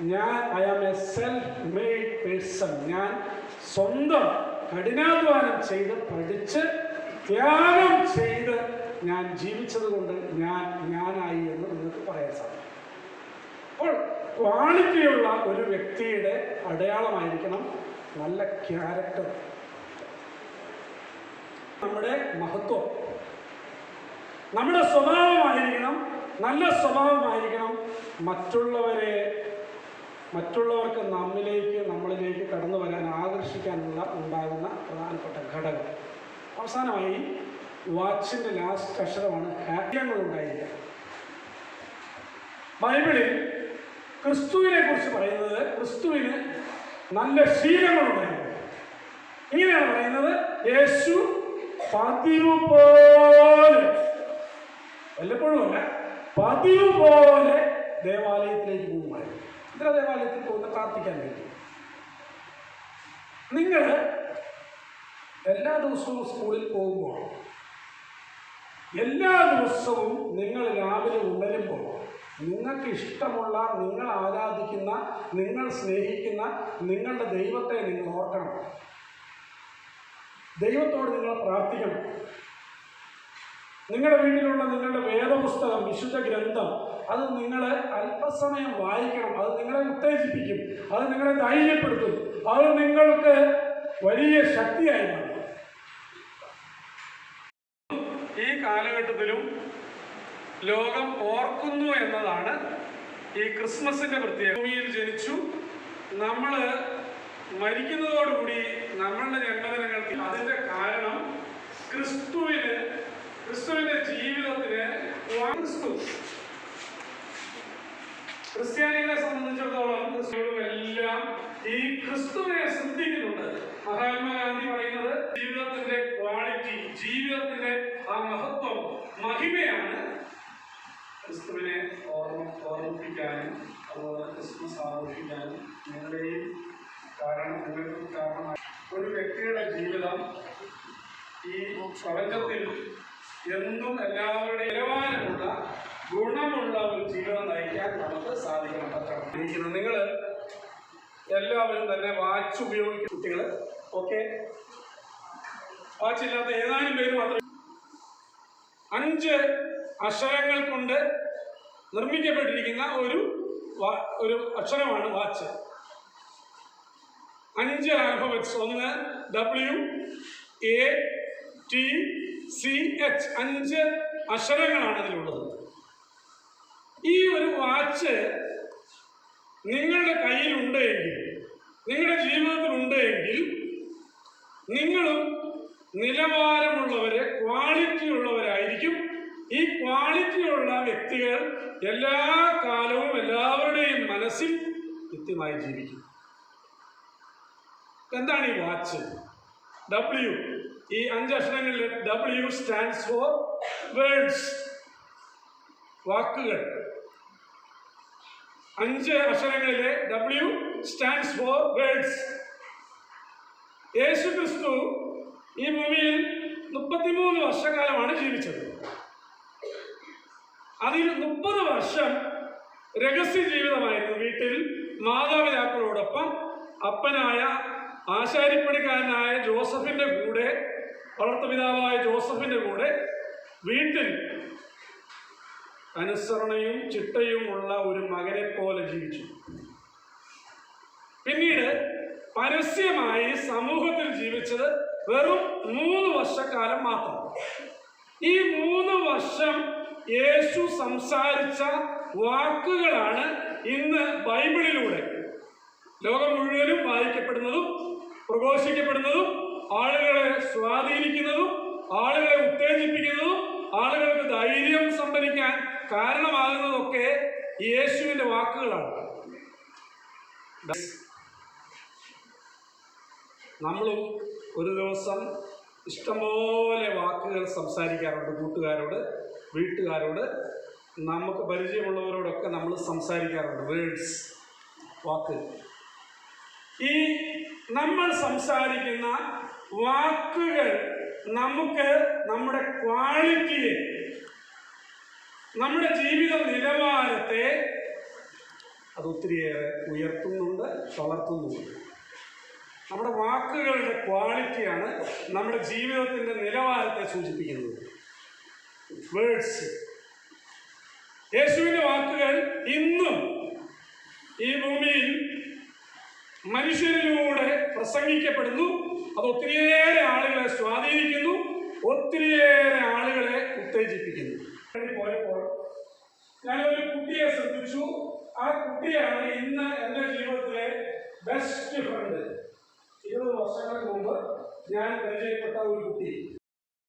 ഞാൻ I am a self made person ഞാൻ സ്വന്തം കഠിനാധ്വാനം ചെയ്ത് പഠിച്ച് ത്യാഗം ചെയ്ത് ഞാൻ ജീവിച്ചത് കൊണ്ട് ഞാൻ ഞാനായി എന്ന് നിങ്ങൾക്ക് പറയാൻ സാധിക്കും. അപ്പോൾ ക്വാളിറ്റിയുള്ള ഒരു വ്യക്തിയുടെ അടയാളമായിരിക്കണം നല്ല ക്യാരക്ടർ. നമ്മുടെ മഹത്വം. നമ്മുടെ സ്വഭാവമായിരിക്കണം നല്ല സ്വഭാവമായിരിക്കണം മറ്റുള്ളവരെ മറ്റുള്ളവർക്ക് നമ്മിലേക്ക് നമ്മളിലേക്ക് കടന്നു വരാൻ ആകർഷിക്കാനുള്ള ഉണ്ടാകുന്ന പ്രധാനപ്പെട്ട ഘടകം. അവസാനമായി വാച്ചിന്റെ ലാസ്റ്റ് അക്ഷരമാണ് ഹാര്യങ്ങൾ ഉണ്ടായിരിക്കുക. ബൈബിളിൽ ക്രിസ്തുവിനെ കുറിച്ച് പറയുന്നത് ക്രിസ്തുവിന് നല്ല ശീലങ്ങളുണ്ടായിരുന്നു ഇങ്ങനെയാണ് പറയുന്നത് യേശു പതിവ് പോലെ വല്ലപ്പോഴും അല്ല ദേവാലയത്തിലേക്ക് പോകുമായിരുന്നു. ഇത്ര ദേവാലയത്തിൽ പോകുന്ന പ്രാർത്ഥിക്കാൻ വേണ്ടി. നിങ്ങൾ എല്ലാ ദിവസവും സ്കൂളിൽ പോകുമ്പോൾ എല്ലാ ദിവസവും നിങ്ങൾ രാവിലെ ഉണരുമ്പോൾ നിങ്ങൾക്ക് ഇഷ്ടമുള്ള നിങ്ങൾ ആരാധിക്കുന്ന നിങ്ങൾ സ്നേഹിക്കുന്ന നിങ്ങളുടെ ദൈവത്തെ നിങ്ങൾ ഓർക്കണം. ദൈവത്തോട് നിങ്ങൾ പ്രാർത്ഥിക്കണം. നിങ്ങളുടെ വീട്ടിലുള്ള നിങ്ങളുടെ വേദപുസ്തകം വിശുദ്ധ ഗ്രന്ഥം അത് നിങ്ങളെ അല്പസമയം വായിക്കണം. അത് നിങ്ങളെ ഉത്തേജിപ്പിക്കും. അത് നിങ്ങളെ ധൈര്യപ്പെടുത്തും. അത് നിങ്ങൾക്ക് വലിയ ശക്തിയായി ഈ കാലഘട്ടത്തിലും ലോകം ഓർക്കുന്നു എന്നതാണ് ഈ ക്രിസ്മസിന്റെ പ്രത്യേക ഭൂമിയിൽ ജനിച്ചു. നമ്മൾ മരിക്കുന്നതോടുകൂടി നമ്മളുടെ ജന്മദിനങ്ങൾക്ക് അതിന്റെ കാരണം ക്രിസ്തുവിന് ക്രിസ്തുവിന്റെ ജീവിതത്തിന് ക്രിസ്തു. ക്രിസ്ത്യാനികളെ സംബന്ധിച്ചിടത്തോളം ക്രിസ്തുവും എല്ലാം ഈ ക്രിസ്തുവിനെ ശ്രദ്ധിക്കുന്നുണ്ട്. മഹാത്മാഗാന്ധി പറയുന്നത് ജീവിതത്തിന്റെ ക്വാളിറ്റി ജീവിതത്തിന്റെ ആ മഹത്വം മഹിമയാണ് ക്രിസ്തുവിനെ ഓർമ്മ ഓർമ്മിപ്പിക്കാനും അതുപോലെ ക്രിസ്മസ് ആഘോഷിക്കാനും നിങ്ങളുടെയും കാരണം നിങ്ങൾക്കും കാരണമായി. ഒരു വ്യക്തിയുടെ ജീവിതം ഈ പ്രപഞ്ചത്തിൽ എന്നും എല്ലാവരുടെയും നിലവാരമുള്ള ഗുണമുള്ള ഒരു ജീവിതം നയിക്കാൻ നമുക്ക് സാധിക്കണം. പറ്റണം നിങ്ങൾ എല്ലാവരും തന്നെ വാച്ച് ഉപയോഗിക്കും. കുട്ടികൾ ഓക്കെ? വാച്ച് ഇല്ലാത്ത ഏതാനും പേര് മാത്രം അഞ്ച് അക്ഷരങ്ങൾ കൊണ്ട് നിർമ്മിക്കപ്പെട്ടിരിക്കുന്ന ഒരു ഒരു അക്ഷരമാണ് വാച്ച്. അഞ്ച് ആൽഫബറ്റ്സ്. ഒന്ന് W A T C H അഞ്ച് അക്ഷരങ്ങളാണ് അതിലുള്ളത്. ഈ ഒരു വാച്ച് നിങ്ങളുടെ കയ്യിലുണ്ട് എങ്കിൽ നിങ്ങളുടെ ജീവിതത്തിൽ ഉണ്ട് എങ്കിൽ നിങ്ങളും നിലവാരമുള്ളവരെ ക്വാളിറ്റി ഉള്ളവരായിരിക്കും. ഈ ക്വാളിറ്റിയുള്ള വ്യക്തികൾ എല്ലാ കാലവും എല്ലാവരുടെയും മനസ്സിൽ കൃത്യമായി ജീവിക്കും. എന്താണ് ഈ വാച്ച് ഡബ്ല്യു ഈ അഞ്ച് അക്ഷരങ്ങളിൽ ഡബ്ല്യു സ്റ്റാൻഡ്സ് ഫോർ വേർഡ്സ് വാക്കുകൾ. അഞ്ച് അക്ഷരങ്ങളിലെ ഡബ്ല്യു സ്റ്റാൻഡ്സ് ഫോർ വേർഡ്സ് യേശു ക്രിസ്തു ഈ ഭൂമിയിൽ മുപ്പത്തിമൂന്ന് വർഷക്കാലമാണ് ജീവിച്ചത്. അതിൽ മുപ്പത് വർഷം രഹസ്യ ജീവിതമായിരുന്നു. വീട്ടിൽ മാതാപിതാക്കളോടൊപ്പം അപ്പനായ ആശാരിപ്പണിക്കാരനായ ജോസഫിന്റെ കൂടെ വളർത്തുപിതാവായ ജോസഫിന്റെ കൂടെ വീട്ടിൽ അനുസരണയും ചിട്ടയുമുള്ള ഒരു മകനെ പോലെ ജീവിച്ചു. പിന്നീട് പരസ്യമായി സമൂഹത്തിൽ ജീവിച്ചത് വെറും മൂന്ന് വർഷക്കാലം മാത്രം. ഈ മൂന്ന് വർഷം യേശു സംസാരിച്ച വാക്കുകളാണ് ഇന്ന് ബൈബിളിലൂടെ. ലോകം മുഴുവനും വായിക്കപ്പെടുന്നതും പ്രഘോഷിക്കപ്പെടുന്നതും ആളുകളെ സ്വാധീനിക്കുന്നതും ആളുകളെ ഉത്തേജിപ്പിക്കുന്നതും ആളുകൾക്ക് ധൈര്യം സംഭരിക്കാൻ കാരണമാകുന്നതൊക്കെ യേശുവിന്റെ വാക്കുകളാണ്. നമ്മളും ഒരു ദിവസം ഇഷ്ടംപോലെ വാക്കുകൾ സംസാരിക്കാറുണ്ട് കൂട്ടുകാരോട് വീട്ടുകാരോട്. നമുക്ക് പരിചയമുള്ളവരോടൊക്കെ നമ്മൾ സംസാരിക്കാറുണ്ട് വേർഡ്സ് വാക്ക്. ഈ നമ്മൾ സംസാരിക്കുന്ന വാക്കുകൾ നമുക്ക് നമ്മുടെ ക്വാളിറ്റിയെ നമ്മുടെ ജീവിത നിലവാരത്തെ അത് ഒത്തിരിയേറെ ഉയർത്തുന്നുണ്ട് വളർത്തുന്നുമുണ്ട് നമ്മുടെ വാക്കുകളുടെ ക്വാളിറ്റിയാണ് നമ്മുടെ ജീവിതത്തിന്റെ നിലവാരത്തെ സൂചിപ്പിക്കുന്നത്. വേർഡ്സ് യേശുവിന്റെ വാക്കുകൾ ഇന്നും ഈ ഭൂമിയിൽ മനുഷ്യരിലൂടെ പ്രസംഗിക്കപ്പെടുന്നു. അത് ഒത്തിരിയേറെ ആളുകളെ സ്വാധീനിക്കുന്നു ഒത്തിരിയേറെ ആളുകളെ ഉത്തേജിപ്പിക്കുന്നു. പോയപ്പോൾ ഞാനൊരു കുട്ടിയെ ശ്രദ്ധിച്ചു. ആ കുട്ടിയാണ് ഇന്ന് എന്റെ ജീവിതത്തിലെ ബെസ്റ്റ് ഫ്രണ്ട് ഇരുപത് വർഷങ്ങൾക്ക് മുമ്പ് ഞാൻ പരിചയപ്പെട്ട ഒരു കുട്ടി.